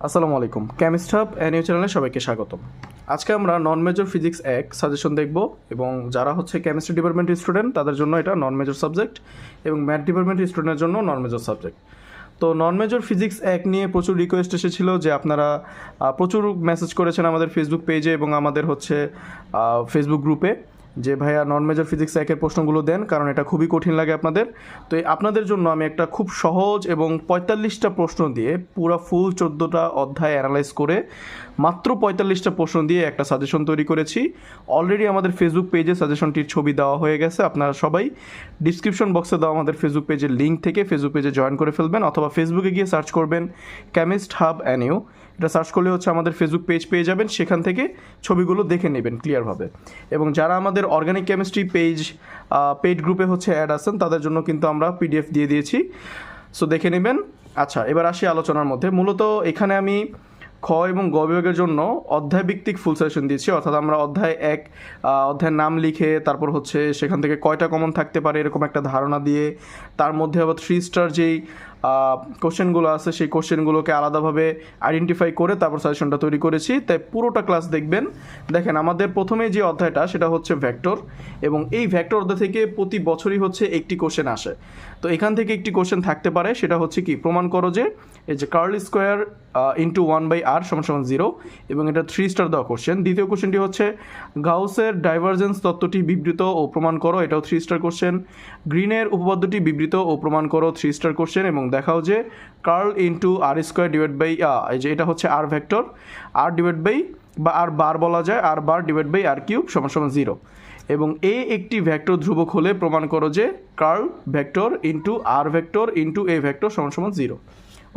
আসসালামু আলাইকুম। Chemist hub NU চ্যানেলে সবাইকে স্বাগতম। আজকে আমরা নন মেজর ফিজিক্স এক সাজেশন দেখব এবং যারা হচ্ছে কেমিস্ট্রি ডিপার্টমেন্টের স্টুডেন্ট তাদের জন্য এটা নন মেজর সাবজেক্ট এবং ম্যাথ ডিপার্টমেন্টের স্টুডেন্টের জন্য নন মেজর সাবজেক্ট তো নন মেজর ফিজিক্স এক নিয়ে প্রচুর রিকোয়েস্ট এসেছিল যে আপনারা প্রচুর মেসেজ করেছেন আমাদের ফেসবুক পেজে এবং আমাদের হচ্ছে ফেসবুক গ্রুপে যে ভাইয়া নন মেজর ফিজিক্স একের প্রশ্নগুলো দেন, কারণ এটা খুবই কঠিন লাগে আপনাদের। তো আপনাদের জন্য আমি একটা খুব সহজ এবং পঁয়তাল্লিশটা প্রশ্ন দিয়ে পুরো ফুল চোদ্দোটা অধ্যায় অ্যানালাইজ করে মাত্র পঁয়তাল্লিশটা প্রশ্ন দিয়ে একটা সাজেশন তৈরি করেছি। অলরেডি আমাদের ফেসবুক পেজে সাজেশনটির ছবি দেওয়া হয়ে গেছে, আপনারা সবাই ডিসক্রিপশন বক্সে দেওয়া আমাদের ফেসবুক পেজের লিঙ্ক থেকে ফেসবুক পেজে জয়েন করে ফেলবেন, অথবা ফেসবুকে গিয়ে সার্চ করবেন কেমিস্ট হাব অ্যানিউ এটা সার্চ করলে হচ্ছে আমাদের ফেসবুক পেজ পেয়ে যাবেন। সেখান থেকে ছবিগুলো দেখে নেবেন ক্লিয়ারভাবে এবং যারা আমাদের অর্গানিক কেমিস্ট্রি পেজ পেড গ্রুপে হচ্ছে অ্যাড আছেন, তাদের জন্য কিন্তু আমরা পিডিএফ দিয়ে দিয়েছি। সো দেখে নেবেন। আচ্ছা এবার আসি আলোচনার মধ্যে। মূলত এখানে আমি খ এবং গ বিভাগের জন্য অধ্যায় ভিত্তিক ফুল সেশন দিয়েছি। অর্থাৎ আমরা অধ্যায় এক অধ্যায়ের নাম লিখে তারপর হচ্ছে সেখান থেকে কয়টা কমন থাকতে পারে এরকম একটা ধারণা দিয়ে, তার মধ্যে আবার থ্রি স্টার যেই কোশ্চেনগুলো আছে, সেই কোশ্চেনগুলোকে আলাদাভাবে আইডেন্টিফাই করে তারপর সাজেশনটা তৈরি করেছি। তাই পুরোটা ক্লাস দেখবেন। দেখেন, আমাদের প্রথমে যে অধ্যায়টা, সেটা হচ্ছে ভ্যাক্টর এবং এই ভেক্টর অধ্যায় থেকে প্রতি বছরই হচ্ছে একটি কোশ্চেন আসে। তো এখান থেকে একটি কোশ্চেন থাকতে পারে, সেটা হচ্ছে কি? প্রমাণ করো যে, এই যে curl square into one by r সমান সমান জিরো এবং এটা থ্রি স্টার দেওয়া কোশ্চেন দ্বিতীয় কোশ্চেনটি হচ্ছে, গাউসের ডাইভারজেন্স তত্ত্বটি বিবৃত ও প্রমাণ করো, এটাও থ্রি স্টার কোশ্চেন গ্রিনের উপপাদ্যটি বিবৃত ও প্রমাণ করো থ্রি স্টার কোশ্চেন এবং দেখাও যে curl into r square divide by এই যে এটা হচ্ছে r vector. R divide by বা আর বার বলা যায়, r bar divide by r cube সমান সমান জিরো। এবং এ একটি ভেক্টর ধ্রুবক হলে প্রমাণ করো যে curl vector into r vector into a vector সমান সমান জিরো।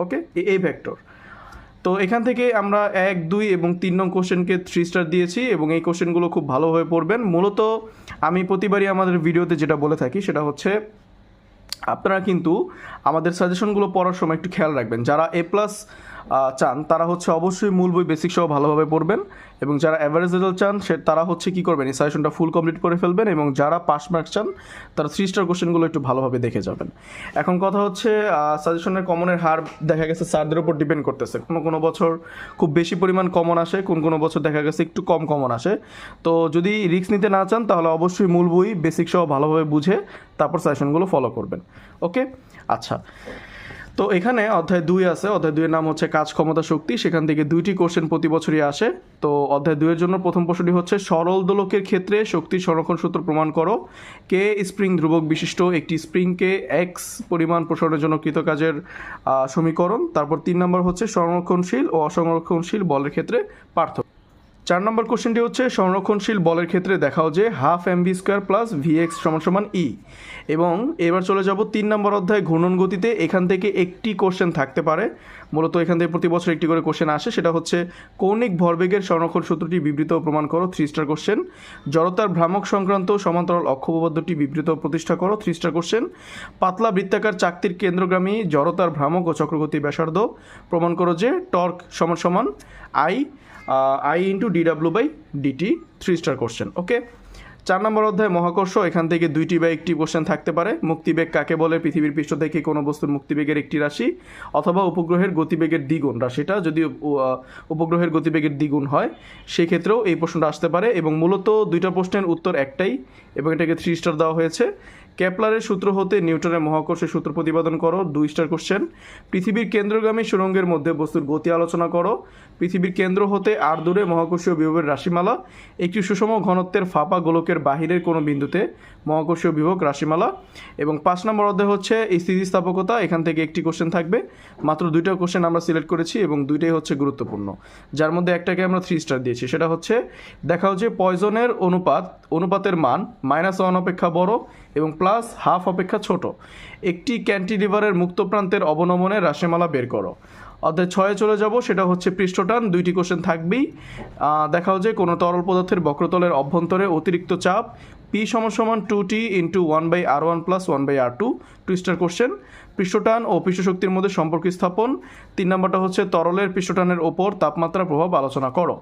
ওকে? এ ভেক্টর। তো এখান থেকে আমরা এক, দুই এবং তিন নং কোশ্চেনকে থ্রি স্টার দিয়েছি এবং এই কোশ্চেনগুলো খুব ভালোভাবে পড়বেন। মূলত আমি প্রতিবারই আমাদের ভিডিওতে যেটা বলে থাকি সেটা হচ্ছে আপনারা কিন্তু আমাদের সাজেশনগুলো পড়ার সময় একটু খেয়াল রাখবেন। যারা এ প্লাস চান, তারা হচ্ছে অবশ্যই মূল বই বেসিক সহ ভালোভাবে পড়বেন। এবং যারা অ্যাভারেজ রেজাল্ট চান, সে, তারা হচ্ছে কি করবেন, এই সাজেশনটা ফুল কমপ্লিট করে ফেলবেন এবং যারা পাস মার্ক চান, তারা থ্রি স্টার কোশ্চেনগুলো একটু ভালোভাবে দেখে যাবেন। এখন কথা হচ্ছে সাজেশনের কমনের হার দেখা গেছে স্যারদের উপর ডিপেন্ড করতেছে। কোনো কোনো বছর খুব বেশি পরিমাণ কমন আসে, কোন, কোনো বছর দেখা গেছে একটু কম কমন আসে। তো যদি রিস্ক নিতে না চান, তাহলে অবশ্যই মূল বই বেসিক সহ ভালোভাবে বুঝে তারপর সাজেশনগুলো ফলো করবেন। ওকে আচ্ছা। তো এখানে অধ্যায় দুই আছে। অধ্যায় দুইয়ের নাম হচ্ছে কাজ, ক্ষমতা, শক্তি। সেখান থেকে দুইটি কোশ্চেন প্রতি বছরই আসে। তো অধ্যায় দুইয়ের জন্য প্রথম প্রশ্নটি হচ্ছে, সরল দোলকের ক্ষেত্রে শক্তি সংরক্ষণ সূত্র প্রমাণ করো। কে স্প্রিং ধ্রুবক বিশিষ্ট একটি স্প্রিংকে এক্স পরিমাণ প্রসারণের জন্য কৃতকাজের সমীকরণ। তারপর তিন নম্বর হচ্ছে সংরক্ষণশীল ও অসংরক্ষণশীল বলের ক্ষেত্রে পার্থক্য। চার নম্বর কোশ্চেনটি হচ্ছে, সংরক্ষণশীল বলের ক্ষেত্রে দেখাও যে half m v square plus v x সমান সমান ই। এবং এবার চলে যাব তিন নম্বর অধ্যায়, ঘূর্ণন গতিতে এখান থেকে একটি কোশ্চেন থাকতে পারে। মূলত এখান থেকে প্রতি বছর একটি করে কোশ্চেন আসে, সেটা হচ্ছে, কৌণিক ভরবেগের সংরক্ষণ সূত্রটি বিবৃত প্রমাণ করো থ্রি স্টার কোশ্চেন। জড়তার ভ্রামক সংক্রান্ত সমান্তরাল অক্ষপদ্ধতি বিবৃত প্রতিষ্ঠা করো থ্রি স্টার কোশ্চেন। পাতলা বৃত্তাকার চাকতির কেন্দ্রগামী জড়তার ভ্রামক ও চক্রগতি ব্যাসার্ধ। প্রমাণ করো যে, টর্ক সমান সমান I I into DW by d t three star question okay চার নম্বর অধ্যায়, মহাকর্ষ, এখান থেকে দুইটি বা একটি কোশ্চেন থাকতে পারে। মুক্তিবেগ কাকে বলে? পৃথিবীর পৃষ্ঠ থেকে কোনো বস্তুর মুক্তিবেগের একটি রাশি অথবা উপগ্রহের গতিবেগের দ্বিগুণ রাশিটা যদি উপগ্রহের গতিবেগের দ্বিগুণ হয় সেই ক্ষেত্রেও এই প্রশ্নটা আসতে পারে এবং মূলত দুইটা প্রশ্নের উত্তর একটাই এবং এটাকে থ্রি স্টার দেওয়া হয়েছে। কেপলারের সূত্র হতে নিউটনের মহাকর্ষের সূত্র প্রতিপাদন করো, দুই স্টার কোশ্চেন পৃথিবীর কেন্দ্রগামী সুরঙ্গের মধ্যে বস্তুর গতি আলোচনা করো। পৃথিবীর কেন্দ্র হতে আর দূরে মহাকর্ষীয় বিভবের রাশিমালা। একটি সুষম ঘনত্বের ফাঁপা গোলকের বাহিরের কোনো বিন্দুতে মহাকর্ষীয় বিভব রাশিমালা। এবং পাঁচ নম্বর অধ্যায় হচ্ছে স্থিতিস্থাপকতা। এখান থেকে একটি কোশ্চেন থাকবে। মাত্র দুইটা কোশ্চেন আমরা সিলেক্ট করেছি এবং দুইটাই হচ্ছে গুরুত্বপূর্ণ। যার মধ্যে একটাকে আমরা থ্রি স্টার দিয়েছি। সেটা হচ্ছে দেখা হচ্ছে পয়জনের অনুপাত, অনুপাতের মান মাইনাস ওয়ান অপেক্ষা বড় এবং প্লাস হাফ অপেক্ষা ছোট। একটি ক্যান্টিলিভারের মুক্ত প্রান্তের অবনমনে রাশিমালা বের করো। অধ্যায় ছয়ে চলে যাব, সেটা হচ্ছে পৃষ্ঠটান, দুইটি কোশ্চেন থাকবেই। দেখাও যে কোনো তরল পদার্থের বক্রতলের অভ্যন্তরে অতিরিক্ত চাপ পি সমান সমান two t into one by r one plus one by r two two star question পৃষ্ঠটান ও পৃষ্ঠশক্তির মধ্যে সম্পর্ক স্থাপন। তিন নম্বরটা হচ্ছে তরলের পৃষ্ঠটানের ওপর তাপমাত্রা প্রভাব আলোচনা করো।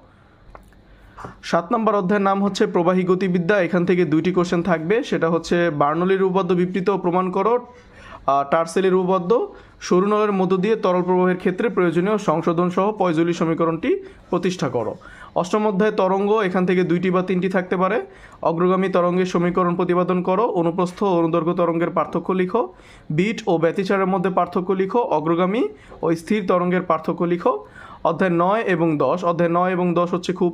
সাত নম্বর অধ্যায়ের নাম হচ্ছে প্রবাহী গতিবিদ্যা। এখান থেকে দুইটি কোশ্চেন থাকবে। সেটা হচ্ছে, বার্নলির উপপাদ্য বিবৃত প্রমাণ করো টার্সেলের উপপাদ্য, সরু নলের মধ্য দিয়ে তরল প্রবাহের ক্ষেত্রে প্রয়োজনীয় সংশোধন সহ পয়জলি সমীকরণটি প্রতিষ্ঠা করো। অষ্টম অধ্যায় তরঙ্গ, এখান থেকে দুইটি বা তিনটি থাকতে পারে। অগ্রগামী তরঙ্গের সমীকরণ প্রতিপাদন করো, অনুপ্রস্থ অনুদৈর্ঘ্য তরঙ্গের পার্থক্য লিখো। বিট ও ব্যতিচারের মধ্যে পার্থক্য লিখো, অগ্রগামী ও স্থির তরঙ্গের পার্থক্য লিখো। অধ্যায় নয় এবং দশ, অধ্যায় নয় এবং দশ হচ্ছে খুব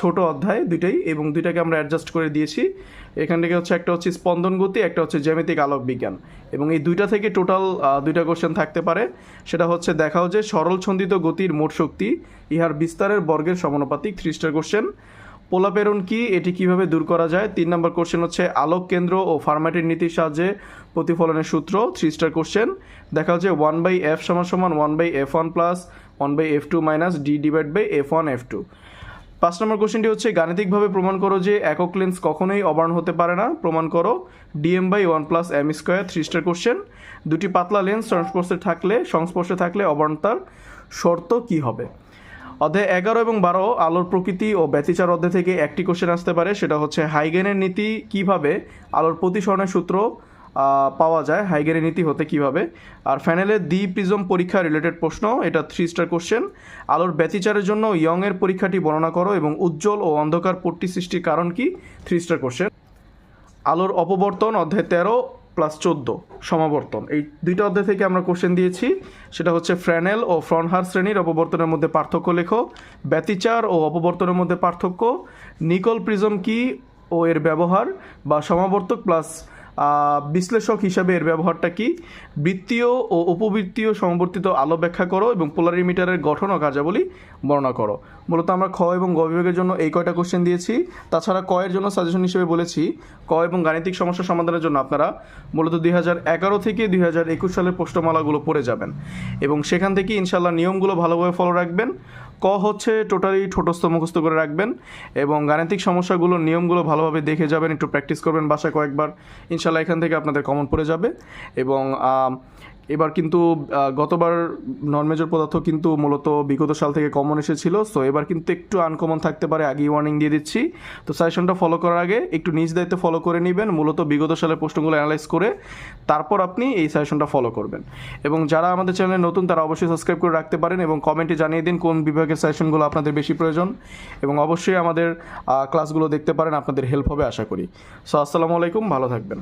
ছোট অধ্যায় দুইটাই এবং দুইটাকে আমরা অ্যাডজাস্ট করে দিয়েছি। এখান থেকে হচ্ছে একটা হচ্ছে স্পন্দন গতি, একটা হচ্ছে জ্যামিতিক আলোক বিজ্ঞান। এবং এই দুইটা থেকে টোটাল দুইটা কোশ্চেন থাকতে পারে। সেটা হচ্ছে দেখাও যে সরল ছন্দিত গতির মোট শক্তি, ইহার বিস্তারের বর্গের সমানুপাতিক থ্রি স্টার কোশ্চেন পোলাপেরণ কি? এটি কীভাবে দূর করা যায়? তিন নম্বর কোশ্চেন হচ্ছে আলোক কেন্দ্র ও ফার্মাটির নীতির সাহায্যে প্রতিফলনের সূত্র থ্রি স্টার কোশ্চেন দেখা হচ্ছে ওয়ান বাই এফ সমান সমান one by f one plus one by f two minus d divide by f one f two পাঁচ নম্বর কোশ্চেনটি হচ্ছে, গাণিতিকভাবে প্রমাণ করো যে একক লেন্স কখনোই অবার্ণ হতে পারে না। প্রমাণ করো, d m by one plus m square three star question দুটি পাতলা লেন্স সংস্পর্শে থাকলে সংস্পর্শে থাকলে অবার্ণতার শর্ত কি হবে? অধ্যায় এগারো এবং বারো, আলোর প্রকৃতি ও ব্যতিচার অধ্যায় থেকে একটি কোশ্চেন আসতে পারে, সেটা হচ্ছে, হাইগেনের নীতি কীভাবে আলোর প্রতিসরণের সূত্র পাওয়া যায়। হাইগেনের নীতি হতে কীভাবে? আর ফ্যানেলের দ্বি প্রিজম পরীক্ষা রিলেটেড প্রশ্ন, এটা থ্রি স্টার কোশ্চেন আলোর ব্যতিচারের জন্য ইয়ংয়ের পরীক্ষাটি বর্ণনা করো এবং উজ্জ্বল ও অন্ধকার পট্টি সৃষ্টির কারণ কি? থ্রি স্টার কোশ্চেন আলোর অপবর্তন, অধ্যায় তেরো প্লাস চোদ্দ, সমাবর্তন। এই দুইটা অধ্যায় থেকে আমরা কোশ্চেন দিয়েছি। সেটা হচ্ছে ফ্র্যানেল ও ফ্রনহার শ্রেণির অপবর্তনের মধ্যে পার্থক্য লেখো। ব্যতিচার ও অপবর্তনের মধ্যে পার্থক্য। নিকল প্রিজম কি ও এর ব্যবহার? বা সমাবর্তক প্লাস বিশ্লেষক হিসাবে এর ব্যবহারটা কি? বৃত্তীয় ও উপবৃত্তীয় সমবর্তিত আলো ব্যাখ্যা করো এবং পোলারিমিটারের গঠন ও কার্যাবলী বর্ণনা করো। মূলত আমরা খ এবং গ বিভাগের জন্য এই কয়টা কোশ্চেন দিয়েছি। তাছাড়া ক এর জন্য সাজেশন হিসেবে বলেছি, ক এবং গাণিতিক সমস্যা সমাধানের জন্য আপনারা মূলত দুই হাজার এগারো থেকে দুই হাজার একুশ সালের প্রশ্নমালাগুলো পড়ে যাবেন এবং সেখান থেকে ইনশাল্লাহ নিয়মগুলো ভালোভাবে ফলো রাখবেন। ক হচ্ছে টোটালি ঠোঁটস্থ মুখস্থ করে রাখবেন এবং গাণিতিক সমস্যাগুলোর নিয়মগুলো ভালোভাবে দেখে যাবেন, একটু প্র্যাকটিস করবেন বাসায় কয়েকবার। ইনশাল্লাহ এখান থেকে আপনাদের কমন পড়ে যাবে এবং এবার কিন্তু গতবার নন মেজর পদার্থ কিন্তু মূলত বিগত সাল থেকে কমন এসেছিল সো এবার কিন্তু একটু আনকমন থাকতে পারে, আগেই ওয়ার্নিং দিয়ে দিচ্ছি। তো সাজেশনটা ফলো করার আগে একটু নিজ দায়িত্বে ফলো করে নেবেন, মূলত বিগত সালের প্রশ্নগুলো অ্যানালাইজ করে তারপর আপনি এই সাজেশনটা ফলো করবেন। এবং যারা আমাদের চ্যানেলে নতুন, তারা অবশ্যই সাবস্ক্রাইব করে রাখতে পারেন এবং কমেন্টে জানিয়ে দিন কোন বিভাগের সাজেশনগুলো আপনাদের বেশি প্রয়োজন। এবং অবশ্যই আমাদের ক্লাসগুলো দেখতে পারেন, আপনাদের হেল্প হবে, আশা করি। সো আসসালামু আলাইকুম, ভালো থাকবেন।